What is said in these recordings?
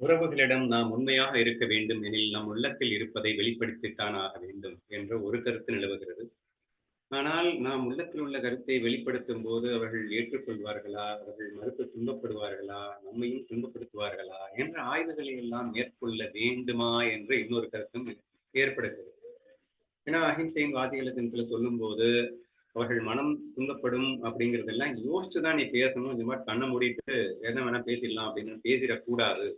உறவுகளிடம் நாம் உண்மையாக இருக்க வேண்டும் எனில் நம் உள்ளத்தில் இருப்பதை வெளிப்படுத்தித்தான் ஆக வேண்டும் என்ற ஒரு கருத்து நிலவுகிறது. ஆனால் நாம் உள்ளத்தில் உள்ள கருத்தை வெளிப்படுத்தும் போது அவர்கள் ஏற்றுக்கொள்வார்களா? அவர்கள் மறுத்து துன்பப்படுவார்களா? நம்மையும் துன்பப்படுத்துவார்களா? என்ற ஆய்வுகளை எல்லாம் மேற்கொள்ள வேண்டுமா என்ற இன்னொரு கருத்தும் ஏற்படுகிறது. ஏன்னா அஹிம்சையின் வாதிகளத்தினத்துல சொல்லும் போது அவர்கள் மனம் துன்பப்படும் அப்படிங்கறதெல்லாம் யோசிச்சுதான் நீ பேசணும். இந்த மாதிரி கண்ணை மூடிட்டு என்ன வேணா பேசிடலாம் அப்படின்னு பேசிடக்கூடாது.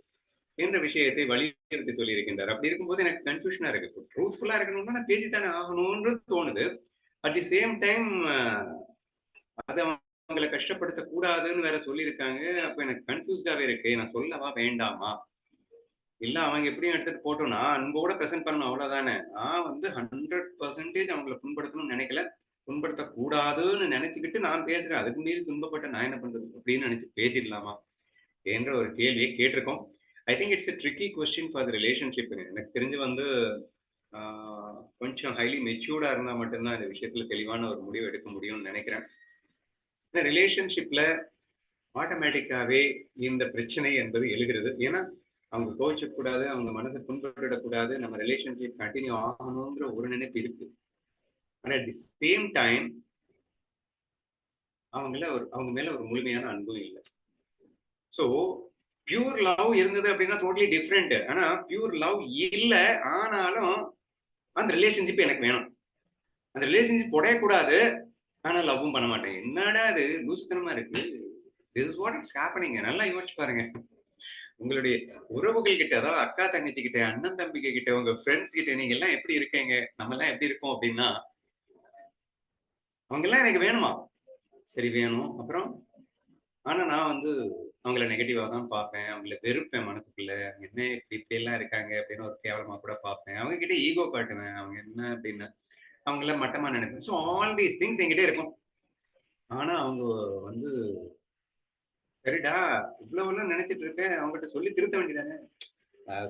என்ற விஷயத்தை வலியுறுத்தி சொல்லியிருக்கின்றார். அப்படி இருக்கும்போது எனக்கு கன்ஃபியூஷனா இருக்கு. ட்ரூத்ஃபுல்லா இருக்கணும்னா நான் பேசித்தானே ஆகணும்னு தோணுது. அட் தி சேம் டைம் அதை அவங்களை கஷ்டப்படுத்த கூடாதுன்னு வேற சொல்லியிருக்காங்க. அப்ப எனக்கு கன்ஃபியூஸ்டாவே இருக்கு. நான் சொல்லவா வேண்டாமா? இல்ல அவங்க எப்படியும் எடுத்துட்டு போட்டோம் நான் அன்போட ப்ரெசென்ட் பண்ணணும் அவ்வளவுதானே. நான் வந்து ஹண்ட்ரட் பர்சன்டேஜ் அவங்களை புண்படுத்தணும்னு நினைக்கல. புண்படுத்த கூடாதுன்னு நினைச்சுக்கிட்டு நான் பேசுறேன். அதுக்கு மீறி துன்பப்பட்ட நான் என்ன பண்றது? அப்படின்னு நினைச்சு பேசிடலாமா? என்ற ஒரு கேள்வியை கேட்டிருக்கோம். I think it's a tricky question for the relationship எனக்கு தெரிஞ்சு வந்து கொஞ்சம் ஹைலி மெச்சூர்டா இருந்தா மட்டும்தான் இந்த விஷயத்துல தெளிவான ஒரு முடிவு எடுக்க முடியும்னு நினைக்கிறேன். இந்த ரிலேஷன்ஷிப்ல ஆட்டோமேட்டிக்காவே இந்த பிரச்சனை என்பது எழுகிறது. ஏன்னா அவங்க கோவிச்சக்கூடாது அவங்க மனசை புண்பட்டுடக்கூடாது நம்ம ரிலேஷன்ஷிப் கண்டினியூ ஆகணுங்கிற ஒரு நினைப்பு இருக்கு. ஆனால் அட் தி சேம் டைம் அவங்கள ஒரு அவங்க மேல ஒரு முழுமையான அன்பும் இல்லை. ஸோ பியூர் லவ் இருந்தது அப்படின்னா டோட்டலி டிஃப்ரெண்ட் ஆனா பியூர் லவ் இல்ல ஆனாலும் அந்த ரிலேஷன்ஷிப் எனக்கு வேணும். அந்த ரிலேஷன்ஷிப் உடையக்கூடாது ஆனா லவ்வும் பண்ண மாட்டேன். என்னடா அது லூசுத்தனமா இருக்கு. This is what it's happening நல்லா யோசிச்சு பாருங்க. உங்களுடைய உறவுகள் கிட்ட அதாவது அக்கா தங்கச்சி கிட்ட அண்ணன் தம்பிக்கை கிட்ட உங்க ஃப்ரெண்ட்ஸ் கிட்ட நீங்க எல்லாம் எப்படி இருக்கீங்க? நம்ம எல்லாம் எப்படி இருக்கோம் அப்படின்னா அவங்க எல்லாம் எனக்கு வேணுமா? சரி வேணும். அப்புறம் ஆனா நான் வந்து அவங்கள நெகட்டிவாக தான் பார்ப்பேன். அவங்கள வெறுப்பேன் மனசுக்குள்ள. என்ன இப்படி இப்படி எல்லாம் இருக்காங்க அப்படின்னு ஒரு கேவலமாக கூட பார்ப்பேன். அவங்க கிட்ட ஈகோ காட்டுவேன். அவங்க என்ன அப்படின்னு அவங்கள மட்டமா நினைப்பேன். ஸோ ஆல் தீஸ் திங்ஸ் என்கிட்ட இருக்கும். ஆனா அவங்க வந்து சரிடா இவ்வளவு எல்லாம் நினைச்சிட்டு இருக்கேன் அவங்ககிட்ட சொல்லி திருத்த வேண்டியதானே?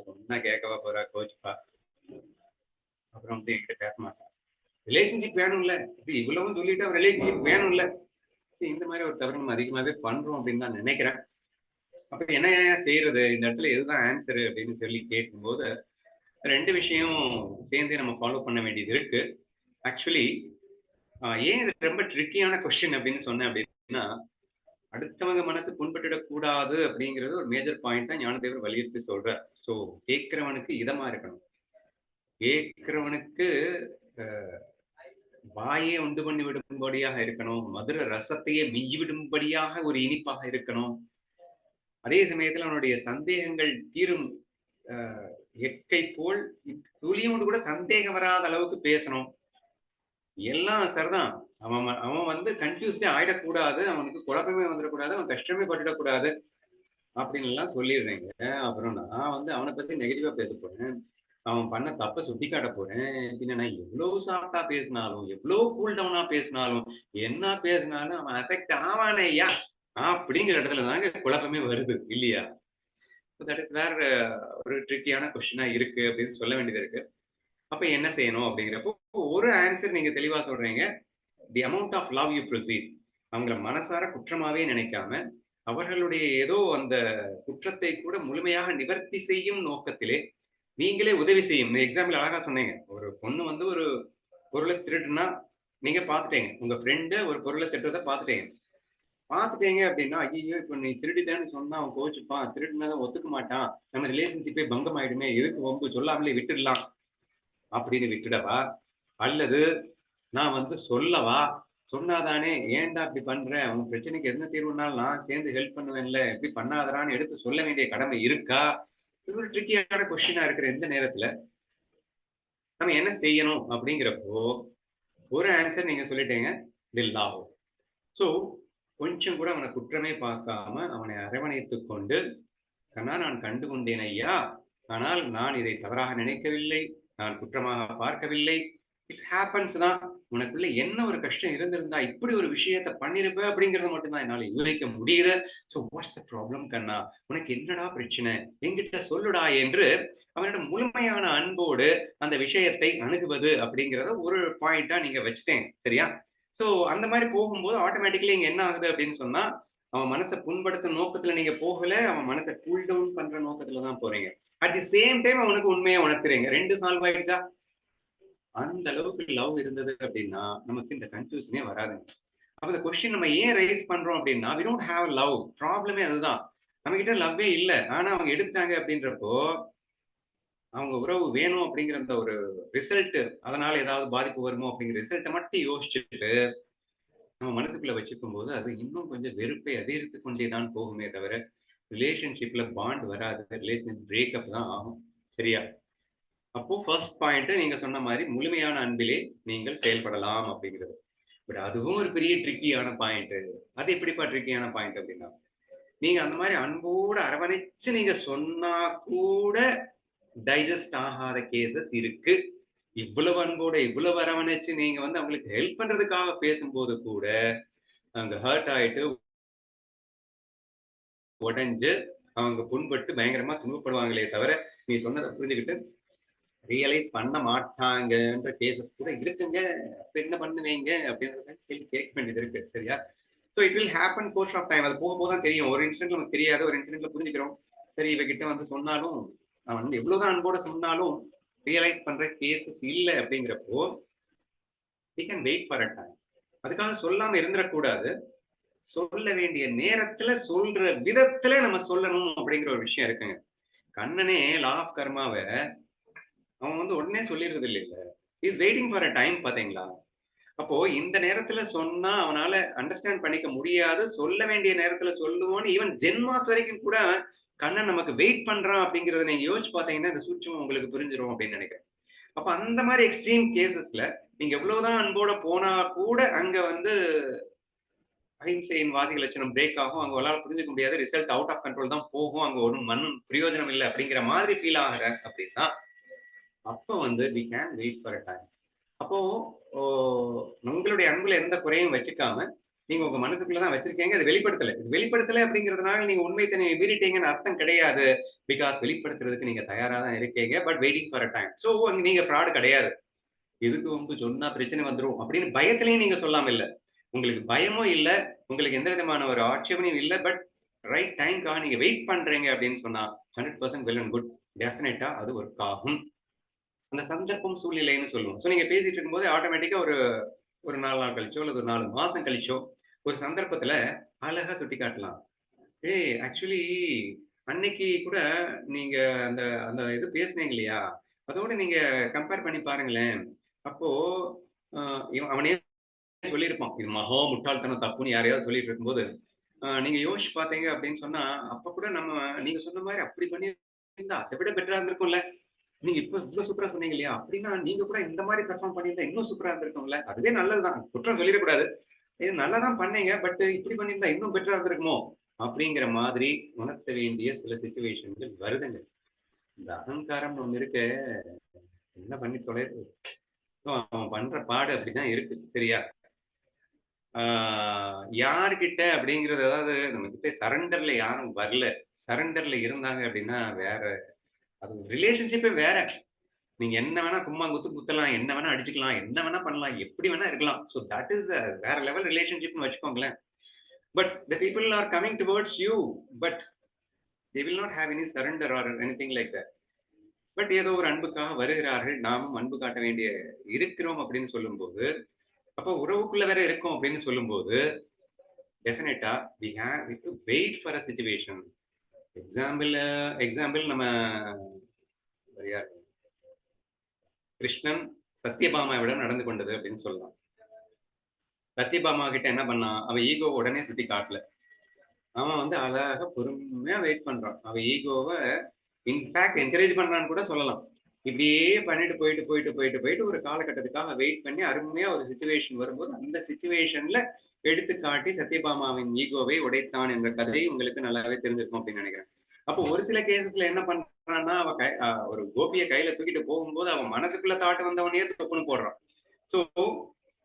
சொன்னா கேட்கவா போறா கோச்சுப்பா. அப்புறம் வந்து என்கிட்ட பேச மாட்டேன் ரிலேஷன்ஷிப் வேணும்ல. இப்படி இவ்வளவும் சொல்லிட்டு ரிலேஷன்ஷிப் வேணும்ல. சரி இந்த மாதிரி ஒரு தவறு நம்ம அதிகமாகவே பண்றோம் அப்படின்னு தான் நினைக்கிறேன். அப்ப என்ன செய்யறது இந்த இடத்துல எதுதான் ஆன்சரு அப்படின்னு சொல்லி கேட்கும்போது ரெண்டு விஷயம் சேர்ந்து நம்ம ஃபாலோ பண்ண வேண்டியது இருக்கு. ஆக்சுவலி ஏன் இது ரொம்ப ட்ரிக்கியான கொஸ்டின் அப்படின்னு சொன்னேன் அப்படின்னா அடுத்தவங்க மனசு புண்பட்டுடக்கூடாது அப்படிங்கிறது ஒரு மேஜர் பாயிண்ட் தான் ஞானதேவர் வலியுறுத்தி சொல்றார். ஸோ கேட்கிறவனுக்கு இதமா இருக்கணும். கேட்கிறவனுக்கு வாயே உண்டு பண்ணி விடும்படியாக இருக்கணும். மதுர ரசத்தையே மிஞ்சி விடும்படியாக ஒரு இனிப்பாக இருக்கணும். அதே சமயத்துல அவனுடைய சந்தேகங்கள் தீரும் எக்கை போல் துளியோடு கூட சந்தேகம் வராத அளவுக்கு பேசணும். எல்லாம் சரிதான். அவன் அவன் வந்து கன்ஃபியூஸ்டே ஆயிடக்கூடாது. அவனுக்கு குழப்பமே வந்துடக்கூடாது. அவன் கஷ்டமே பட்டுடக்கூடாது. அப்படின்னு எல்லாம் சொல்லிடுறீங்க. அப்புறம் நான் வந்து அவனை பத்தி நெகட்டிவா பேச போறேன். அவன் பண்ண தப்ப சுட்டி காட்ட போறேன். பின்ன நான் எவ்வளவு சாஃப்டா பேசினாலும் எவ்வளவு கூல் டவுனா பேசினாலும் என்ன பேசினாலும் அவன் அஃபெக்ட் ஆவானேயா அப்படிங்கிற இடத்துல தாங்க குழப்பமே வருது இல்லையா? தட் இஸ் வேற ஒரு ட்ரிக்கியான கொஸ்டினா இருக்கு அப்படின்னு சொல்ல வேண்டியது இருக்கு. அப்ப என்ன செய்யணும் அப்படிங்கிறப்போ ஒரு ஆன்சர் நீங்க தெளிவா சொல்றீங்க. The amount of love you proceed அவங்கள மனசார குற்றமாவே நினைக்காம அவர்களுடைய ஏதோ அந்த குற்றத்தை கூட முழுமையாக நிவர்த்தி செய்யும் நோக்கத்திலே நீங்களே உதவி செய்யும். எக்ஸாம்பிள் அழகா சொன்னீங்க. ஒரு பொண்ணு வந்து ஒரு பொருளை திருடுனா நீங்க பாத்துட்டீங்க உங்க ஃப்ரெண்டு ஒரு பொருளை திருடுறத பாத்துட்டீங்க பார்த்துட்டீங்க அப்படின்னா ஐயோ இப்போ நீ திருடிட்டேன்னு சொன்னா அவன் கோச்சுப்பான் திருடினதான் ஒத்துக்க மாட்டான். நம்ம ரிலேஷன்ஷிப்பே பங்கம் ஆயிடுமே எதுக்கு வம்பு? சொல்லாமலே விட்டுடலாம். அப்படின்னு விட்டுடவா? அல்லது நான் வந்து சொல்லவா? சொன்னாதானே ஏன்டா இப்படி பண்ற? உன் பிரச்சனைக்கு என்ன தீர்வுனாலும் நான் சேர்ந்து ஹெல்ப் பண்ணுவேன்ல. இப்படி பண்ணாதரான்னு எடுத்து சொல்ல வேண்டிய கடமை இருக்கா? இது ஒரு ட்ரிக்கியான கொஸ்டினா இருக்கிற எந்த நேரத்துல நம்ம என்ன செய்யணும் அப்படிங்கிறப்போ ஒரு ஆன்சர் நீங்க சொல்லிட்டீங்க. தில்லாவோ ஸோ கொஞ்சம் கூட அவனை குற்றமே பார்க்காம அவனை அரவணைத்து கொண்டு கண்ணா நான் கண்டு கொண்டேன் ஐயா. ஆனால் நான் இதை தவறாக நினைக்கவில்லை. நான் குற்றமாக பார்க்கவில்லை. இட்ஸ் ஹேப்பன்ஸ் தான். உனக்குள்ள என்ன ஒரு கஷ்டம் இருந்திருந்தா இப்படி ஒரு விஷயத்த பண்ணிருப்ப அப்படிங்கறத மட்டும்தான் என்னால யூகிக்க முடியுது. ஸோ வாட்ஸ் த ப்ராப்ளம் கண்ணா? உனக்கு என்னடா பிரச்சனை? என்கிட்ட சொல்லுடா என்று அவனிடம் முழுமையான அன்போடு அந்த விஷயத்தை அணுகுவது அப்படிங்கிறத ஒரு பாயிண்டா நீங்க வச்சுட்டேன். சரியா? ஸோ அந்த மாதிரி போகும்போது ஆட்டோமேட்டிக்கலி இங்க என்ன ஆகுது அப்படின்னு சொன்னா அவன் மனசை புண்படுத்த நோக்கத்துல நீங்க போகல அவன் மனசை கூல் டவுன் பண்ற நோக்கத்துல தான் போறீங்க. அட் தி சேம் டைம் அவனுக்கு உண்மையை உணர்த்துறீங்க. ரெண்டு சால்வ் ஆயிடுச்சா? அந்த அளவுக்கு லவ் இருந்தது அப்படின்னா நமக்கு இந்த கன்ஃபியூஷனே வராதுங்க. அப்ப இந்த கொஸ்டின் நம்ம ஏன் ரைஸ் பண்றோம் அப்படின்னா வி டோன்ட் ஹாவ் லவ் ப்ராப்ளமே அதுதான். நம்ம கிட்ட லவ்வே இல்லை. ஆனா அவங்க எடுத்துட்டாங்க அப்படின்றப்போ அவங்க உறவு வேணும் அப்படிங்கிற அந்த ஒரு ரிசல்ட் அதனால ஏதாவது பாதிப்பு வருமோ அப்படிங்கிற ரிசல்ட்டை மட்டும் யோசிச்சுட்டு நம்ம மனசுக்குள்ள வச்சுக்கும் போது அது இன்னும் கொஞ்சம் வெறுப்பை அதிகரித்து கொண்டே தான் போகுமே தவிர ரிலேஷன்ஷிப்ல பாண்ட் வராது. ரிலேஷன் பிரேக்கப் தான் ஆகும். சரியா? அப்போ ஃபர்ஸ்ட் பாயிண்ட் நீங்க சொன்ன மாதிரி முழுமையான அன்பிலே நீங்கள் செயல்படலாம் அப்படிங்கிறது. பட் அதுவும் ஒரு பெரிய ட்ரிக்கியான பாயிண்ட் அது எப்படிப்பா ட்ரிக்கியான பாயிண்ட் அப்படின்னா நீங்க அந்த மாதிரி அன்போடு அரவணைச்சு நீங்க சொன்னா கூட டைஜஸ்ட் ஆகாத கேசஸ் இருக்கு. இவ்வளவு அன்போட இவ்வளவு அரவணைச்சு நீங்க வந்து அவங்களுக்கு ஹெல்ப் பண்றதுக்காக பேசும்போது கூட அங்க ஹர்ட் ஆயிட்டு உடைஞ்சு அவங்க புண்பட்டு பயங்கரமா துன்பப்படுவாங்களே தவிர நீ சொன்னதை புரிஞ்சுக்கிட்டு ரியலைஸ் பண்ண மாட்டாங்கன்ற கேசஸ் கூட இருக்குங்க. அப்ப என்ன பண்ணுவீங்க? அப்படின்றத கேள்வி கேட்க வேண்டியது இருக்கு சரியா? So it will happen course of time அது போக போக தான் தெரியும். ஒரு இன்சிடென்ட் நமக்கு தெரியாது ஒரு இன்சிடென்ட்ல புரிஞ்சுக்கிறோம். சரி இவகிட்ட வந்து சொன்னாலும் நான் வந்து எவ்வளவுதான் அன்போட சொன்னாலும் ரியலைஸ் பண்ற கேசஸ் இல்லை அப்படிங்கிறப்போ we can wait for a time அதுக்காக சொல்லாம இருந்துடக்கூடாது. சொல்ல வேண்டிய நேரத்துல சொல்ற விதத்துல நம்ம சொல்லணும் அப்படிங்கிற ஒரு விஷயம் இருக்குங்க. கண்ணனே லா ஆஃப் கர்மாவை அவன் வந்து உடனே சொல்லிடுறது இல்ல is waiting for a time பாத்தீங்களா? அப்போ இந்த நேரத்துல சொன்னா அவனால அண்டர்ஸ்டாண்ட் பண்ணிக்க முடியாது. சொல்ல வேண்டிய நேரத்துல சொல்லுவோன்னு ஈவன் ஜென்மாஸ் வரைக்கும் கூட கண்ணன் நமக்கு வெயிட் பண்றான் அப்படிங்கறத நீங்க யோசிச்சு பாத்தீங்கன்னா இந்த சூட்சம் உங்களுக்கு புரிஞ்சிடும் அப்படின்னு நினைக்கிறேன். அப்ப அந்த மாதிரி எக்ஸ்ட்ரீம் கேசஸ்ல நீங்க எவ்வளவுதான் அன்போட போனா கூட அங்க வந்து அஹிம்சையின் வாதிக லட்சணம் பிரேக் ஆகும். அங்க உங்களால புரிஞ்சுக்க முடியாது. ரிசல்ட் அவுட் ஆஃப் கண்ட்ரோல் தான் போகும். அங்க ஒன்றும் மண் பிரயோஜனம் இல்லை அப்படிங்கிற மாதிரி ஃபீல் ஆகிற அப்படின்னா அப்போ வந்து we can wait for a time அப்போ உங்களுடைய அன்புல எந்த குறையும் வச்சுக்காம நீங்க உங்க மனசுக்குள்ளதான் வச்சிருக்கீங்க. அது வெளிப்படுத்தல. வெளிப்படுத்தல அப்படிங்கிறதுனால நீங்க உண்மை தனியை மீறிட்டீங்கன்னு அர்த்தம் கிடையாது. பிகாஸ் வெளிப்படுத்துறதுக்கு நீங்க தயாரா தான் இருக்கீங்க. But waiting for a time so அங்க நீங்க ஃப்ராடு கிடையாது. எதுக்கு வந்து சொன்னா பிரச்சனை வந்துடும் அப்படின்னு பயத்திலையும் நீங்க சொல்லாம இல்ல. உங்களுக்கு பயமும் இல்ல. உங்களுக்கு எந்த விதமான ஒரு ஆட்சேபனையும் இல்லை. பட் ரைட் டைம்க்காக நீங்க வெயிட் பண்றீங்க அப்படின்னு சொன்னா hundred percent well and good definitely அது ஒர்க் ஆகும். அந்த சந்தர்ப்பம் சூழ்நிலைன்னு சொல்லுவோம். ஸோ நீங்க பேசிட்டு இருக்கும்போது ஆட்டோமேட்டிக்கா ஒரு ஒரு நாலு நாள் கழிச்சோ அல்லது ஒரு நாலு மாசம் கழிச்சோ ஒரு சந்தர்ப்பத்துல அழகா சுட்டி காட்டலாம். ஏய் ஆக்சுவலி அன்னைக்கு கூட நீங்க அந்த அந்த இது பேசுனீங்க இல்லையா? அதோட நீங்க கம்பேர் பண்ணி பாருங்களேன். அப்போ அவனே சொல்லியிருப்பான் இது மகோ முட்டாள்தனம் தப்புன்னு யாரையாவது சொல்லிட்டு இருக்கும்போது. நீங்க யோசிச்சு பாத்தீங்க அப்படின்னு சொன்னா அப்ப கூட நம்ம நீங்க சொன்ன மாதிரி அப்படி பண்ணி இருந்தா அதை விட பெட்டரா இருந்திருக்கும்ல. நீங்க இப்ப இவ்வளவு சூப்பரா சொன்னீங்க இல்லையா? அப்படின்னா நீங்க கூட இந்த மாதிரி பெர்ஃபார்ம் பண்ணியிருந்தா இன்னும் சூப்பரா இருந்திருக்கும்ல. அதுவே நல்லதுதான். குற்றம் சொல்லிடக்கூடாது. இது நல்லா தான் பண்ணீங்க பட் இப்படி பண்ணியிருந்தா இன்னும் பெட்டரா இருந்திருக்குமோ? அப்படிங்கிற மாதிரி உணர்த்த வேண்டிய சில சுச்சுவேஷன்கள் வருதுங்க. இந்த அகங்காரம் ஒண்ணு இருக்க. என்ன பண்ணி தொலைது அவன் பண்ற பாடு அப்படிதான் இருக்கு சரியா? ஆஹ் யாருக்கிட்ட அப்படிங்கிறது அதாவது நம்ம கிட்ட சரண்டர்ல யாரும் வரல. சரண்டர்ல இருந்தாங்க அப்படின்னா வேற அது ரிலேஷன்ஷிப்பே வேற. நீங்க என்ன வேணா கும்மா குத்து குத்தலாம் என்ன வேணா அடிச்சுக்கலாம் என்ன வேணா பண்ணலாம் எப்படி வேணா இருக்கலாம். ஸோ தட் இஸ் வேற லெவல் ரிலேஷன்ஷிப்னு வச்சுக்கோங்களேன். But the people are coming towards you but they will not have any surrender or any thing like that but ஏதோ ஒரு அன்புக்காக வருகிறார்கள். நாமும் அன்பு காட்ட வேண்டிய இருக்கிறோம் அப்படின்னு சொல்லும்போது அப்போ உறவுக்குள்ள வேற இருக்கும் அப்படின்னு சொல்லும்போது definitely we have to wait for a situation example example நம்ம கிருஷ்ணன் சத்யபாமாவிடம் நடந்து கொண்டது அப்படின்னு சொல்லலாம். சத்யபாமா கிட்ட என்ன பண்ணான்? அவன் ஈகோ உடனே சுட்டி காட்டல. அவன் வந்து அழகாக பொறுமையா வெயிட் பண்றான். அவன் ஈகோவை இன்ஃபேக்ட் என்கரேஜ் பண்றான்னு கூட சொல்லலாம். இப்படியே பண்ணிட்டு போயிட்டு போயிட்டு போயிட்டு போயிட்டு ஒரு காலகட்டத்துக்காக வெயிட் பண்ணி அருமையா ஒரு சுச்சுவேஷன் வரும்போது அந்த சுச்சுவேஷன்ல எடுத்து காட்டி சத்யபாமாவின் ஈகோவை உடைத்தான் என்ற கதை உங்களுக்கு நல்லாவே தெரிஞ்சிருக்கும் அப்படின்னு நினைக்கிறேன். அப்போ ஒரு சில கேசஸ்ல என்ன பண்றான்னா அவ கை ஒரு கோபியை கையில தூக்கிட்டு போகும்போது அவன் மனசுக்குள்ள தாட்டு வந்தவனே தொப்புன்னு போடுறான். So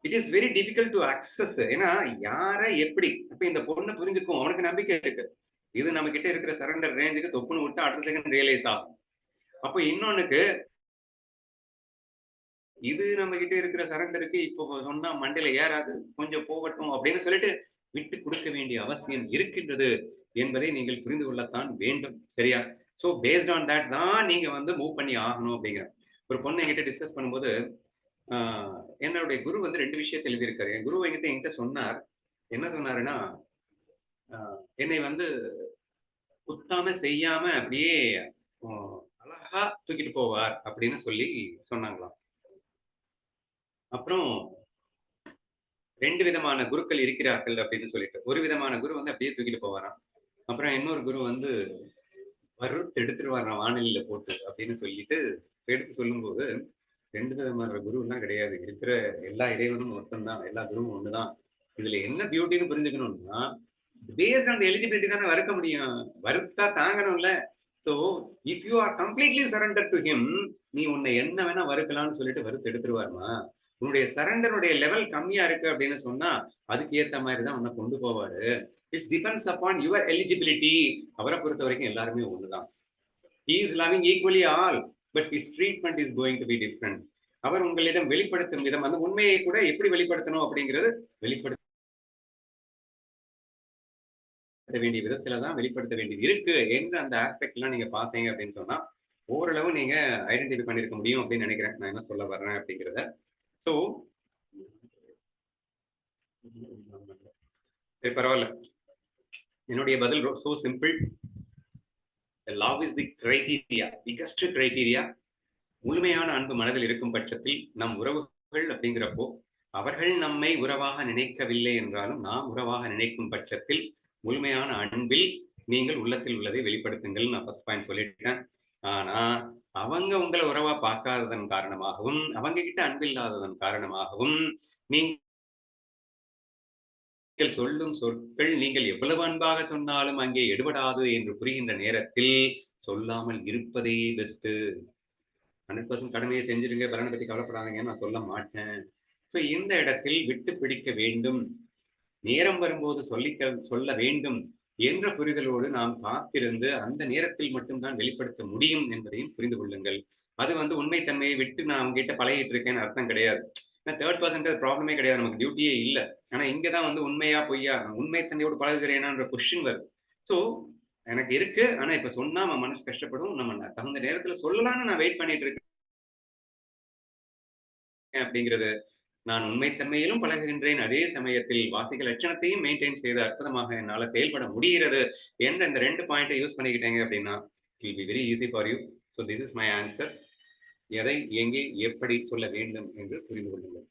it is very difficult to access ஏன்னா யார எப்படி? அப்ப இந்த பொண்ணு புரிஞ்சுக்கும். அவனுக்கு நம்பிக்கை இருக்கு. இது நம்ம கிட்ட இருக்கிற சரண்டர் ரேஞ்சுக்கு தொப்புன்னு விட்டு அடுத்த செகண்ட் ரியலைஸ் ஆகும். அப்போ இன்னொன்னுக்கு இது நம்ம கிட்ட இருக்கிற சரண்டருக்கு இப்போ சொன்னா மண்டையில ஏறாது கொஞ்சம் போகட்டும் அப்படின்னு சொல்லிட்டு விட்டு கொடுக்க வேண்டிய அவசியம் இருக்கின்றது என்பதை நீங்கள் புரிந்து கொள்ளத்தான் வேண்டும். சரியா? ஸோ பேஸ்ட் ஆன் தட் தான் நீங்க வந்து மூவ் பண்ணி ஆகணும் அப்படிங்கிற ஒரு பொண்ணு என்கிட்ட டிஸ்கஸ் பண்ணும்போது ஆஹ், என்னுடைய குரு வந்து ரெண்டு விஷயத்தை எழுதியிருக்காரு. என் குரு என்கிட்ட என்கிட்ட சொன்னார். என்ன சொன்னாருன்னா என்னை வந்து குத்தாம செய்யாம அப்படியே அழகா தூக்கிட்டு போவார் அப்படின்னு சொல்லி சொன்னாங்களாம். அப்புறம் ரெண்டு விதமான குருக்கள் இருக்கிறார்கள் அப்படின்னு சொல்லிட்டு ஒரு விதமான குரு வந்து அப்படியே தூக்கிட்டு போவாராம். அப்புறம் இன்னொரு குரு வந்து வறுத்து எடுத்துருவாராம் வானொலியில போட்டு அப்படின்னு சொல்லிட்டு எடுத்து சொல்லும்போது ரெண்டு விதமான குரு எல்லாம் கிடையாது. இருக்கிற எல்லா இறைவனும் ஒருத்தன் எல்லா குருவும் ஒண்ணுதான். இதுல என்ன பியூட்டின்னு புரிஞ்சுக்கணும்னா பேஸ்ட் ஆன் எலிஜிபிலிட்டி தானே வறுக்க முடியும். வறுத்தா தாங்கணும்ல. So if you are completely surrender to him நீ உன்னை என்ன வேணா வறுக்கலாம்னு சொல்லிட்டு வறுத்து எடுத்துருவாருமா? உன்னுடைய சரண்டருடைய லெவல் கம்மியா இருக்கு அப்படின்னு சொன்னா அதுக்கு ஏத்த மாதிரி தான் உன்னை கொண்டு போவாரு. It's depends upon your eligibility அவரை பொறுத்த வரைக்கும் எல்லாருமே ஒண்ணுதான். He is loving equally all but his treatment is going to be different அவர் உங்களிடம் வெளிப்படுத்தும் விதம் அந்த உண்மையை கூட எப்படி வெளிப்படுத்தணும் அப்படிங்கிறது வெளிப்படுத்த வேண்டிய விதத்துல தான் வெளிப்படுத்த வேண்டியது இருக்கு. என்ற அந்த ஆஸ்பெக்ட் எல்லாம் நீங்க பாத்தீங்க அப்படின்னு சொன்னா ஓரளவு நீங்க ஐடென்டிஃபை பண்ணிருக்க முடியும் அப்படின்னு நினைக்கிறேன். நான் என்ன சொல்ல வர்றேன் அப்படிங்கிறத ஸோ சரி பரவாயில்ல. என்னுடைய பதில் so simple love is the criteria biggest criteria முழுமையான அன்பு மனதில் இருக்கும் பட்சத்தில் நம் உறவுகள் அப்படிங்கிறப்போ அவர்கள் நம்மை உறவாக நினைக்கவில்லை என்றாலும் நாம் உறவாக நினைக்கும் பட்சத்தில் முழுமையான அன்பில் நீங்கள் உள்ளத்தில் உள்ளதை வெளிப்படுத்துங்கள். நான் ஃபர்ஸ்ட் பாயிண்ட் சொல்லிட்டேன். ஆனா அவங்க உங்களை உறவா பார்க்காததன் காரணமாகவும் அவங்க கிட்ட அன்பில்லாததன் காரணமாகவும் நீங்கள் சொல்லும் சொற்கள் நீங்கள் எவ்வளவு அன்பாக சொன்னாலும் அங்கே எடுபடாது என்று புரிகின்ற நேரத்தில் சொல்லாமல் இருப்பதே பெஸ்ட் ஹண்ட்ரட் பர்சன்ட் கடமையை செஞ்சிருங்க பலனை பத்தி கவலைப்படாதீங்கன்னு நான் சொல்ல மாட்டேன். ஸோ இந்த இடத்தில் விட்டு பிடிக்க வேண்டும். நேரம் வரும்போது சொல்லிக்க சொல்ல வேண்டும். என்ற புரிதலோடு நாம் காத்திருந்து அந்த நேரத்தில் மட்டும்தான் வெளிப்படுத்த முடியும் என்பதையும் புரிந்து கொள்ளுங்கள். அது வந்து உண்மைத்தன்மையை விட்டு நான் அவங்ககிட்ட பழகிட்டு இருக்கேன்னு அர்த்தம் கிடையாது. ஏன்னா தேர்ட் பர்சன்ட் ப்ராப்ளமே கிடையாது. நமக்கு டியூட்டியே இல்லை. ஆனா இங்கதான் வந்து உண்மையா பொய்யா உண்மைத்தன்மையோடு பழகுகிறேனான்ற கொஸ்டின் வருது. ஸோ எனக்கு இருக்கு. ஆனா இப்ப சொன்னா நம்ம மனசு கஷ்டப்படும். நம்ம தகுந்த நேரத்துல சொல்லலாம்னு நான் வெயிட் பண்ணிட்டு இருக்கேன் அப்படிங்கிறது நான் உண்மைத்தன்மையிலும் பழகுகின்றேன். அதே சமயத்தில் வாசிக்க லட்சணத்தையும் மெயின்டைன் செய்து அற்புதமாக என்னால் செயல்பட முடிகிறது என்ற இந்த ரெண்டு பாயிண்டை யூஸ் பண்ணிக்கிட்டேங்க அப்படின்னா it'll be very easy for you so this is my answer எதை எங்கே எப்படி சொல்ல வேண்டும் என்று புரிந்து கொள்ளுங்கள்.